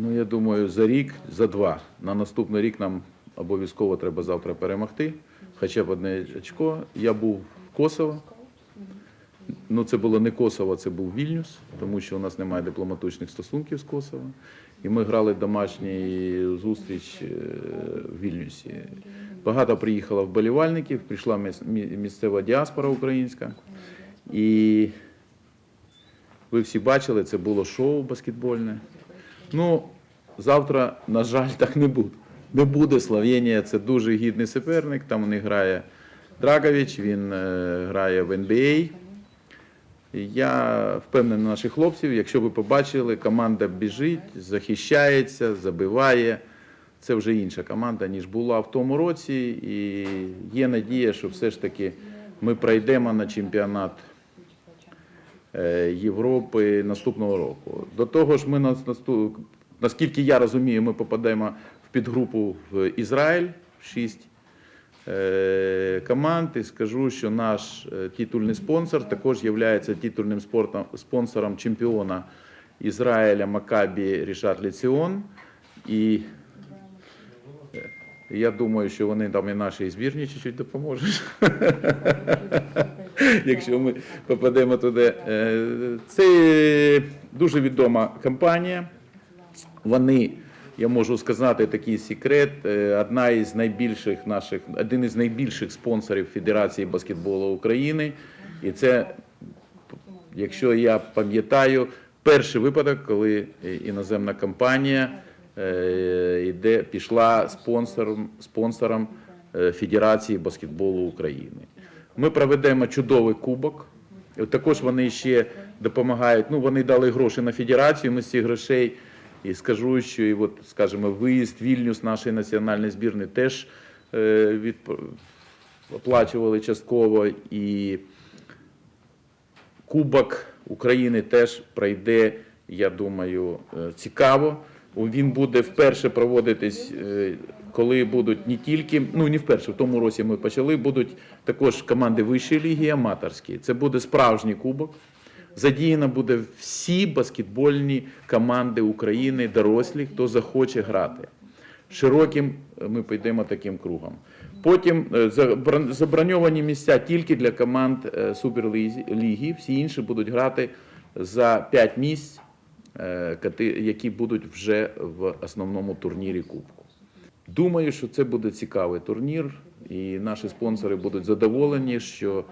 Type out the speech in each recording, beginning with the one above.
Ну, я думаю, за рік, за два. На наступний рік нам обов'язково треба завтра перемогти. Хоча б одне очко. Я був в Косово. Ну, це було не Косово, це був Вільнюс, тому що у нас немає дипломатичних стосунків з Косово. І ми грали домашній зустріч е, в Вільнюсі. Багато приїхало вболівальників, прийшла місцева діаспора українська. І ви всі бачили, це було шоу баскетбольне. Ну, завтра, на жаль, так не буде. Не буде. Словенія це дуже гідний суперник. Там у грає Драгович, він е, грає в НБА. Я впевнений в наших хлопців, якщо ви побачили, команда біжить, захищається, забиває. Це вже інша команда, ніж була в тому році. І є надія, що все ж таки ми пройдемо на чемпіонат Європи наступного року. До того ж, ми наскільки я розумію, ми попадемо в підгрупу в Ізраїль, шість е, команд. І скажу, що наш е, титульний спонсор також є титульним спортом, спонсором чемпіона Ізраїля Макабі Рішат Ліціон. І е, я думаю, що вони там і нашій збірні чуть-чуть допоможуть. Якщо ми попадемо туди. Е, Це дуже відома компанія. Вони, я можу сказати такий секрет, е, одна із найбільших наших, один із найбільших спонсорів Федерації баскетболу України. І це, якщо я пам'ятаю, перший випадок, коли іноземна компанія е, йде, пішла спонсором, спонсором Федерації баскетболу України. Ми проведемо чудовий кубок. Також вони ще допомагають. Ну, вони дали гроші на федерацію. Ми з цих грошей і скажу, що і от, скажімо, виїзд Вільнюс нашої національної збірної теж е, від, оплачували частково. І Кубок України теж пройде, я думаю, е, цікаво. Він буде вперше проводитись, е, коли будуть не тільки, ну не вперше, в тому році ми почали, будуть також команди вищої ліги і аматорські. Це буде справжній кубок. Задіяно буде всі баскетбольні команди України, дорослі, хто захоче грати. Широким е, ми підемо таким кругом. Потім е, заброньовані місця тільки для команд Суперліги, всі інші будуть грати за 5 місць, які будуть вже в основному турнірі Кубку. Думаю, що це буде цікавий турнір, і наші спонсори будуть задоволені, що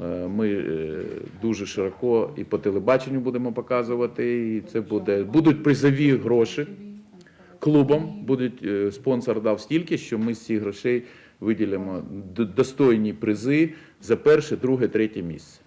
е, ми е, дуже широко і по телебаченню будемо показувати. І це буде будуть призові гроші клубам. Будуть е, спонсор дав стільки, що ми з цих грошей виділимо достойні призи за перше, друге, третє місце.